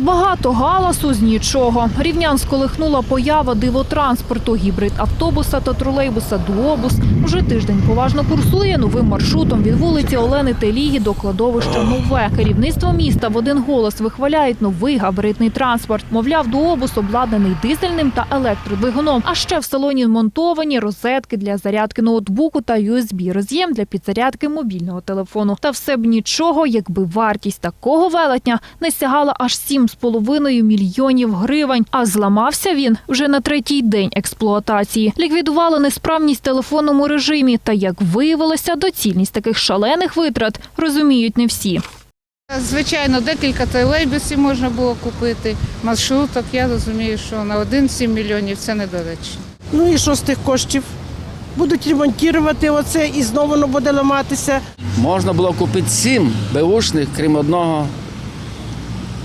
Багато галасу з нічого. Рівнян сколихнула поява дивотранспорту, гібрид автобуса та тролейбуса «Дуобус». Уже тиждень поважно курсує новим маршрутом від вулиці Олени Телігі до кладовища Нове. Керівництво міста в один голос вихваляють новий габаритний транспорт. Мовляв, «Дуобус» обладнаний дизельним та електродвигуном. А ще в салоні монтовані розетки для зарядки ноутбуку та USB-роз'єм для підзарядки мобільного телефону. Та все б нічого, якби вартість такого велетня не сягала аж 7,5 мільйонів гривень. А зламався він вже на третій день експлуатації. Ліквідували несправність в телефонному режимі. Та як виявилося, доцільність таких шалених витрат розуміють не всі. Звичайно, декілька тролейбусів можна було купити, маршруток. Я розумію, що на 1-7 мільйонів це недоречно. Ну і що з тих коштів? Будуть ремонтувати оце і знову воно буде ламатися. Можна було купити сім беушних, крім одного,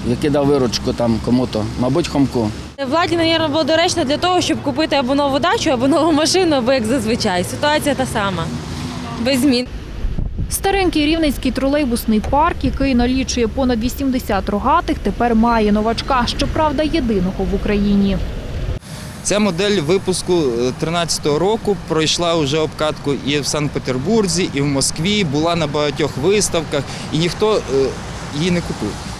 який дав виручку там кому-то, мабуть, хомку. Владі, мабуть, було доречно для того, щоб купити або нову дачу, або нову машину, або як зазвичай. Ситуація та сама. Без змін. Старенький рівненський тролейбусний парк, який налічує понад 80 рогатих, тепер має новачка, щоправда, єдиного в Україні. Ця модель випуску 2013 року пройшла вже обкатку і в Санкт-Петербурзі, і в Москві, була на багатьох виставках, і ніхто е, її не купив.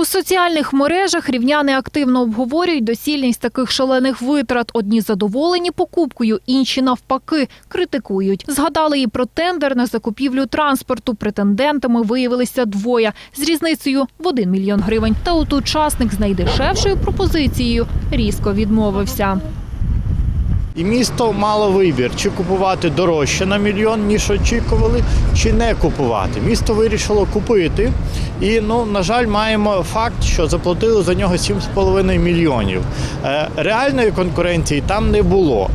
У соціальних мережах рівняни активно обговорюють доцільність таких шалених витрат. Одні задоволені покупкою, інші навпаки критикують. Згадали і про тендер на закупівлю транспорту. Претендентами виявилися двоє з різницею в 1 мільйон гривень. Та от учасник з найдешевшою пропозицією різко відмовився. І місто мало вибір, чи купувати дорожче на мільйон, ніж очікували, чи не купувати. Місто вирішило купити. І, ну, на жаль, маємо факт, що заплатили за нього 7,5 мільйонів. Е, Реальної конкуренції там не було.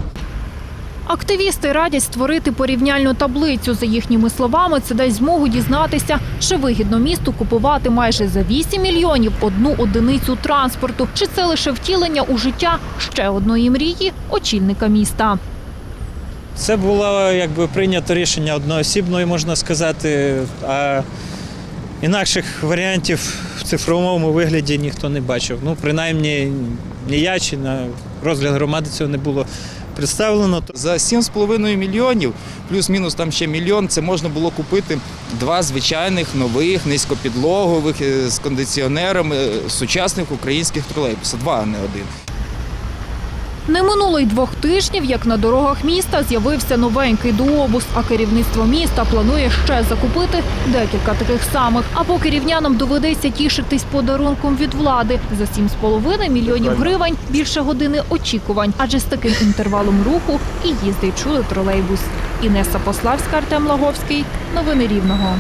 Активісти радять створити порівняльну таблицю. За їхніми словами, це дасть змогу дізнатися, чи вигідно місту купувати майже за 8 мільйонів одну одиницю транспорту. Чи це лише втілення у життя ще одної мрії очільника міста. Це було якби прийнято рішення одноосібною, можна сказати, а інакших варіантів в цифровому вигляді ніхто не бачив. Ну, принаймні, ні я чи на розгляд громади цього не було представлено. За 7,5 мільйонів, плюс-мінус там ще мільйон, це можна було купити два звичайних нових низькопідлогових е, з кондиціонерами е, сучасних українських тролейбуса. Два, а не один. Не минуло й двох тижнів, як на дорогах міста з'явився новенький дуобус, а керівництво міста планує ще закупити декілька таких самих. А поки рівнянам доведеться тішитись подарунком від влади за 7,5 мільйонів гривень більше години очікувань, адже з таким інтервалом руху і їздить чудо тролейбус. Інеса Пославська, Артем Лаговський. Новини Рівного.